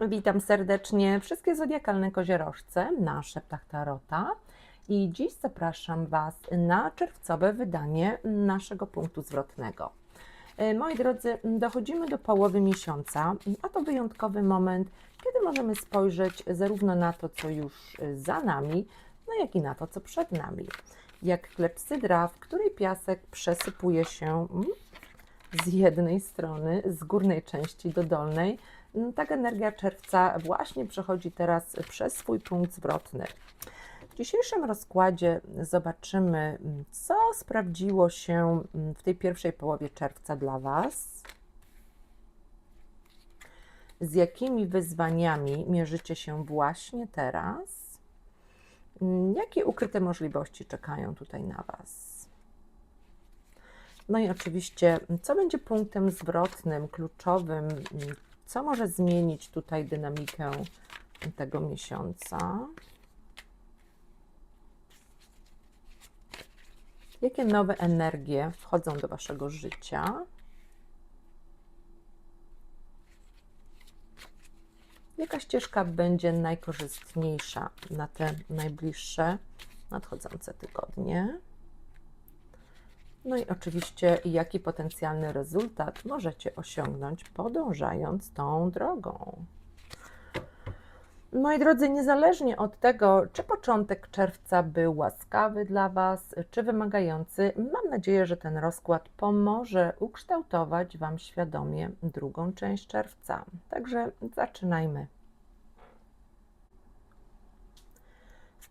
Witam serdecznie wszystkie zodiakalne koziorożce na Szeptach Tarota i dziś zapraszam Was na czerwcowe wydanie naszego punktu zwrotnego. E, Moi drodzy, dochodzimy do połowy miesiąca, a to wyjątkowy moment, kiedy możemy spojrzeć zarówno na to, co już za nami, no jak i na to, co przed nami. Jak klepsydra, w której piasek przesypuje się z jednej strony, z górnej części do dolnej, tak energia czerwca właśnie przechodzi teraz przez swój punkt zwrotny. W dzisiejszym rozkładzie zobaczymy, co sprawdziło się mm, w tej pierwszej połowie czerwca dla Was, z jakimi wyzwaniami mierzycie się właśnie teraz, Mm, jakie ukryte możliwości czekają tutaj na Was. No i oczywiście, co będzie punktem zwrotnym, kluczowym, mm, co może zmienić tutaj dynamikę tego miesiąca? Jakie nowe energie wchodzą do Waszego życia? Jaka ścieżka będzie najkorzystniejsza na te najbliższe, nadchodzące tygodnie? No i oczywiście, jaki potencjalny rezultat możecie osiągnąć, podążając tą drogą. Moi drodzy, niezależnie od tego, czy początek czerwca był łaskawy dla Was, czy wymagający, mam nadzieję, że ten rozkład pomoże ukształtować Wam świadomie drugą część czerwca. Także zaczynajmy.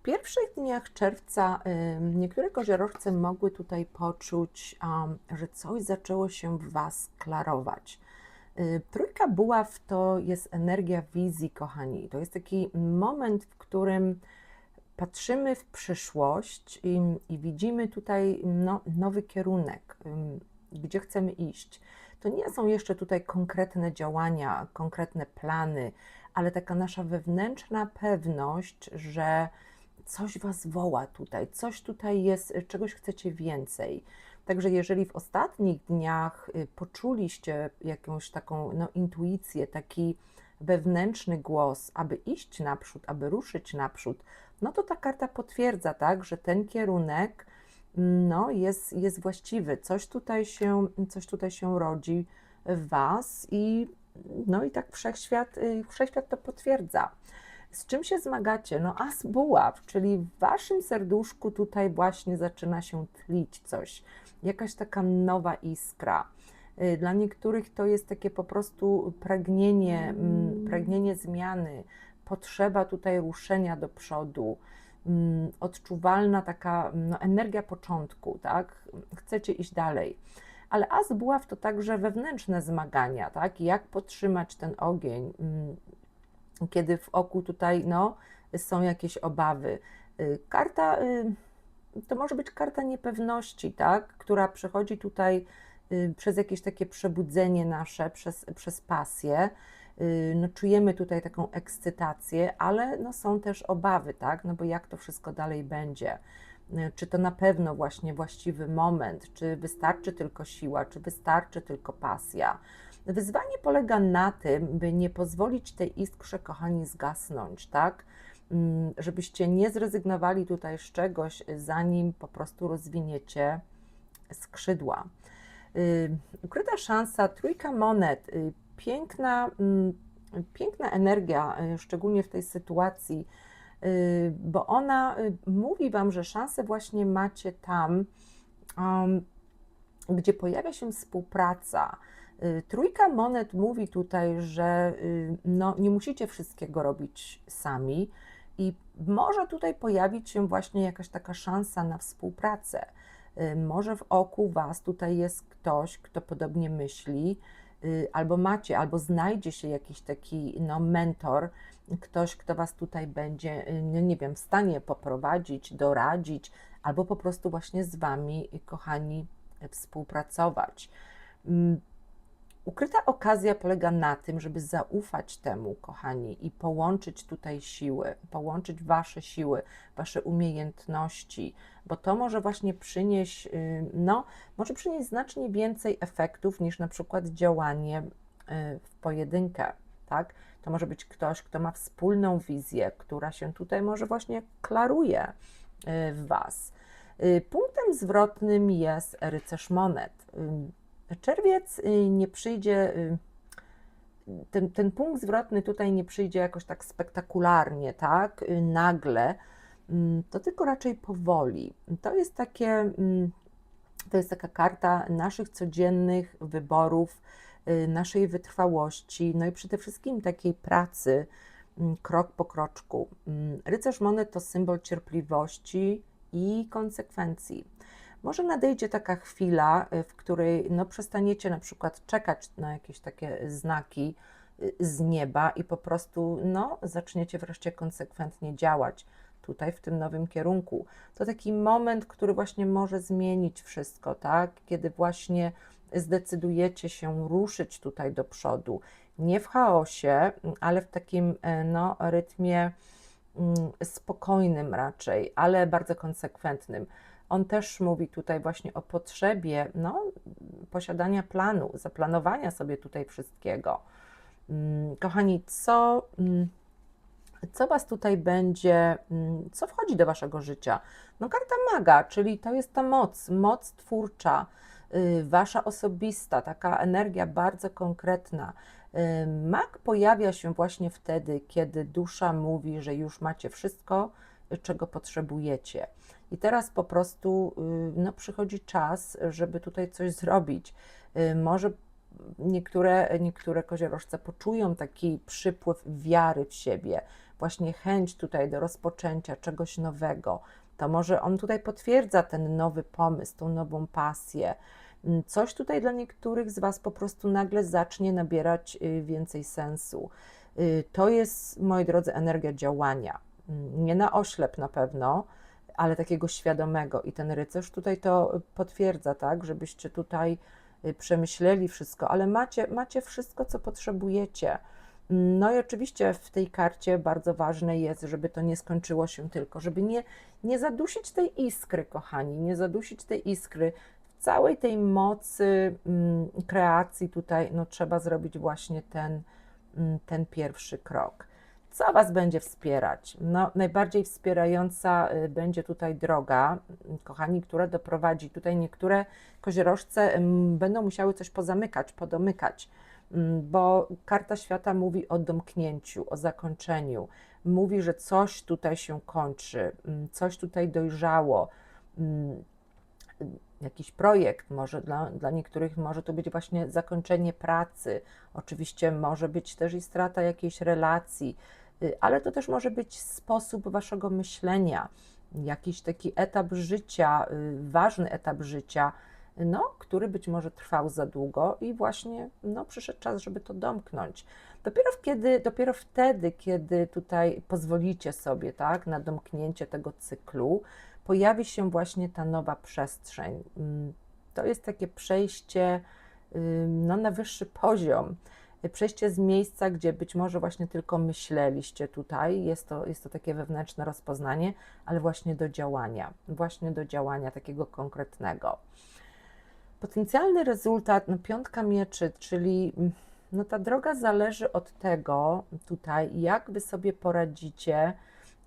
Pierwszych dniach czerwca niektóre koziorożce mogły tutaj poczuć, że coś zaczęło się w Was klarować. Y, Trójka buław to jest energia wizji, kochani. To jest taki moment, w którym patrzymy w przyszłość i, i widzimy tutaj no, nowy kierunek, gdzie chcemy iść. To nie są jeszcze tutaj konkretne działania, konkretne plany, ale taka nasza wewnętrzna pewność, że coś Was woła tutaj, coś tutaj jest, czegoś chcecie więcej. Także jeżeli w ostatnich dniach y, poczuliście jakąś taką no, intuicję, taki wewnętrzny głos, aby iść naprzód, aby ruszyć naprzód, no to ta karta potwierdza, tak, że ten kierunek no, jest, jest właściwy. Coś tutaj, się, coś tutaj się rodzi w Was i no i tak wszechświat, y, wszechświat to potwierdza. Z czym się zmagacie? No as buław, czyli w waszym serduszku tutaj właśnie zaczyna się tlić coś, jakaś taka nowa iskra. Y, Dla niektórych to jest takie po prostu pragnienie, mm, pragnienie zmiany, potrzeba tutaj ruszenia do przodu, mm, odczuwalna taka no, energia początku, tak? Chcecie iść dalej. Ale as buław to także wewnętrzne zmagania, tak? Jak podtrzymać ten ogień, mm, kiedy w oku tutaj no, są jakieś obawy. Y, Karta y, to może być karta niepewności, tak, która przechodzi tutaj y, przez jakieś takie przebudzenie nasze, przez, przez pasję. No, czujemy tutaj taką ekscytację, ale no, są też obawy, tak, no bo jak to wszystko dalej będzie. Czy to na pewno właśnie właściwy moment, czy wystarczy tylko siła, czy wystarczy tylko pasja. Wyzwanie polega na tym, by nie pozwolić tej iskrze, kochani, zgasnąć, tak? Mm, Żebyście nie zrezygnowali tutaj z czegoś, zanim po prostu rozwiniecie skrzydła. Y, Ukryta szansa, trójka monet, y, piękna, mm, piękna energia, y, szczególnie w tej sytuacji, y, bo ona y, mówi Wam, że szanse właśnie macie tam, um, gdzie pojawia się współpraca. Y, Trójka monet mówi tutaj, że y, no, nie musicie wszystkiego robić sami i może tutaj pojawić się właśnie jakaś taka szansa na współpracę. Y, Może w oku Was tutaj jest ktoś, kto podobnie myśli, albo macie, albo znajdzie się jakiś taki no, mentor, ktoś, kto Was tutaj będzie, no, nie wiem, w stanie poprowadzić, doradzić, albo po prostu właśnie z Wami, kochani, współpracować. Ukryta okazja polega na tym, żeby zaufać temu, kochani, i połączyć tutaj siły, połączyć Wasze siły, Wasze umiejętności, bo to może właśnie przynieść, y, no, może przynieść znacznie więcej efektów niż na przykład działanie y, w pojedynkę. tak? To może być ktoś, kto ma wspólną wizję, która się tutaj może właśnie klaruje y, w Was. Punktem zwrotnym jest rycerz monet. Y, czerwiec nie przyjdzie, ten, ten punkt zwrotny tutaj nie przyjdzie jakoś tak spektakularnie, tak? Nagle, to tylko raczej powoli. To jest takie, mm, to jest taka karta naszych codziennych wyborów, Y, naszej wytrwałości, no i przede wszystkim takiej pracy mm, krok po kroczku. Mm, rycerz monet to symbol cierpliwości i konsekwencji. Może nadejdzie taka chwila, y, w której no, przestaniecie na przykład czekać na jakieś takie znaki y, z nieba i po prostu no, zaczniecie wreszcie konsekwentnie działać tutaj w tym nowym kierunku. To taki moment, który właśnie może zmienić wszystko, tak? Kiedy właśnie zdecydujecie się ruszyć tutaj do przodu. Nie w chaosie, ale w takim e, no, rytmie mm, spokojnym raczej, ale bardzo konsekwentnym. On też mówi tutaj właśnie o potrzebie no, posiadania planu, zaplanowania sobie tutaj wszystkiego. Mm, kochani, co, mm, co Was tutaj będzie, co wchodzi do Waszego życia? No, karta maga, czyli to jest ta moc, moc twórcza, Y, wasza osobista, taka energia bardzo konkretna. Y, mak pojawia się właśnie wtedy, kiedy dusza mówi, że już macie wszystko, y, czego potrzebujecie. I teraz po prostu no, przychodzi czas, żeby tutaj coś zrobić. Może niektóre, niektóre koziorożce poczują taki przypływ wiary w siebie, właśnie chęć tutaj do rozpoczęcia czegoś nowego. To może on tutaj potwierdza ten nowy pomysł, tą nową pasję. Mm, coś tutaj dla niektórych z Was po prostu nagle zacznie nabierać y, więcej sensu. Y, to jest, moi drodzy, energia działania. Nie na oślep na pewno, ale takiego świadomego. I ten rycerz tutaj to potwierdza, tak, żebyście tutaj y, przemyśleli wszystko, ale macie, macie wszystko, co potrzebujecie. No i oczywiście w tej karcie bardzo ważne jest, żeby to nie skończyło się tylko, żeby nie, nie zadusić tej iskry, kochani, nie zadusić tej iskry, całej tej mocy mm, kreacji tutaj no, trzeba zrobić właśnie ten, mm, ten pierwszy krok. Co Was będzie wspierać? No, najbardziej wspierająca y, będzie tutaj droga, mm, kochani, która doprowadzi. Tutaj niektóre koziorożce będą musiały coś pozamykać, podomykać, bo karta świata mówi o domknięciu, o zakończeniu. Mówi, że coś tutaj się kończy, coś tutaj dojrzało jakiś projekt, może dla, dla niektórych może to być właśnie zakończenie pracy, oczywiście może być też i strata jakiejś relacji, ale to też może być sposób waszego myślenia, jakiś taki etap życia, y, ważny etap życia, no, który być może trwał za długo i właśnie no, przyszedł czas, żeby to domknąć. Dopiero, kiedy, dopiero wtedy, kiedy tutaj pozwolicie sobie tak, na domknięcie tego cyklu, pojawi się właśnie ta nowa przestrzeń. Mm, to jest takie przejście no, na wyższy poziom. Przejście z miejsca, gdzie być może właśnie tylko myśleliście tutaj, jest to, jest to takie wewnętrzne rozpoznanie, ale właśnie do działania, właśnie do działania takiego konkretnego. Potencjalny rezultat, no piątka mieczy, czyli mm, no ta droga zależy od tego tutaj, jak wy sobie poradzicie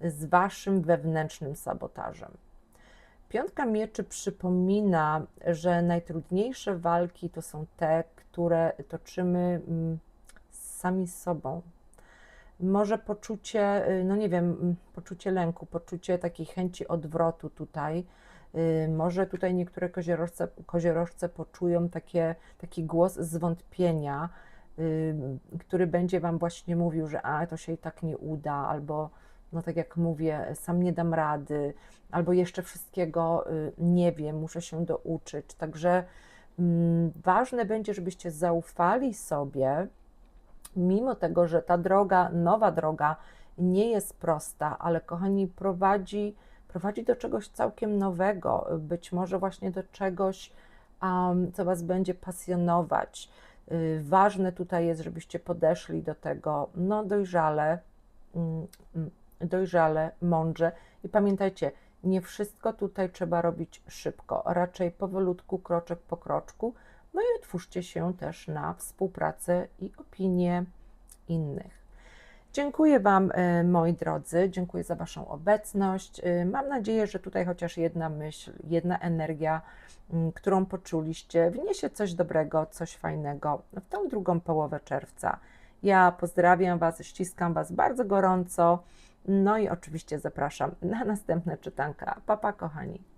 z waszym wewnętrznym sabotażem. Piątka mieczy przypomina, że najtrudniejsze walki to są te, które toczymy mm, sami z sobą. Może poczucie, y, no nie wiem, mm, poczucie lęku, poczucie takiej chęci odwrotu tutaj. Y, może tutaj niektóre koziorożce, koziorożce poczują takie, taki głos zwątpienia, y, który będzie Wam właśnie mówił, że a, to się i tak nie uda, albo no tak jak mówię, sam nie dam rady, albo jeszcze wszystkiego nie wiem, muszę się douczyć. Także mm, ważne będzie, żebyście zaufali sobie, mimo tego, że ta droga, nowa droga nie jest prosta, ale kochani, prowadzi, prowadzi do czegoś całkiem nowego, być może właśnie do czegoś, um, co Was będzie pasjonować. Y, ważne tutaj jest, żebyście podeszli do tego no, dojrzale, mm, mm, dojrzale, mądrze i pamiętajcie, nie wszystko tutaj trzeba robić szybko, raczej powolutku, kroczek po kroczku. No i otwórzcie się też na współpracę i opinię innych. Dziękuję Wam, y, moi drodzy, dziękuję za Waszą obecność. Y, Mam nadzieję, że tutaj chociaż jedna myśl, jedna energia, mm, którą poczuliście, wniesie coś dobrego, coś fajnego w tą drugą połowę czerwca. Ja pozdrawiam Was, ściskam Was bardzo gorąco. No i oczywiście zapraszam na następne czytanka. Papa, kochani.